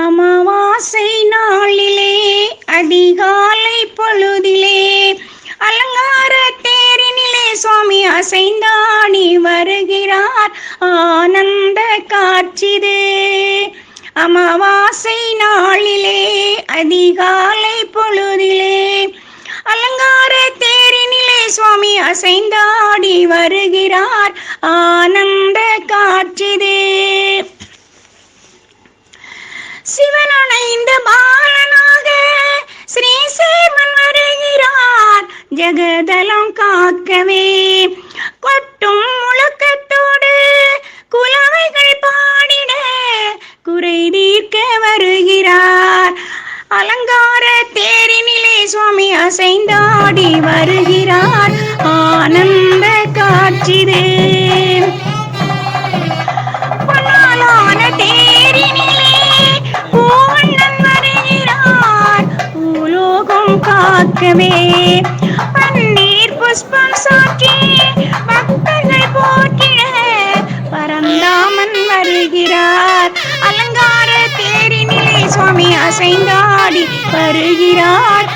அமாவாசை நாளிலே அதிகாலை பொழுதிலே அலங்கார தேரினிலே சுவாமி அசைந்தாடி வருகிறார். ஆனந்த காட்சிது. அமாவாசை நாளிலே அதிகாலை பொழுதிலே அலங்கார தேரினிலே சுவாமி அசைந்தாடி வருகிறார். ஆனந்த ஜெகதலம் காக்கவே. கொட்டும் முழக்கத்தோடு குலவைகள் பாடிட குறை தீர்க்க வருகிறார். அலங்கார தேரினிலே சுவாமி அசைந்தாடி வருகிறார். ஆனந்த காட்சிதே. காக்கவே. பன்னீர் புஷ்பம் சாற்றி பக்தர்கள் போற்றிட பரந்தாமன் வருகிறார். அலங்கார தேரினிலே சுவாமி அசைந்தாடி வருகிறார்.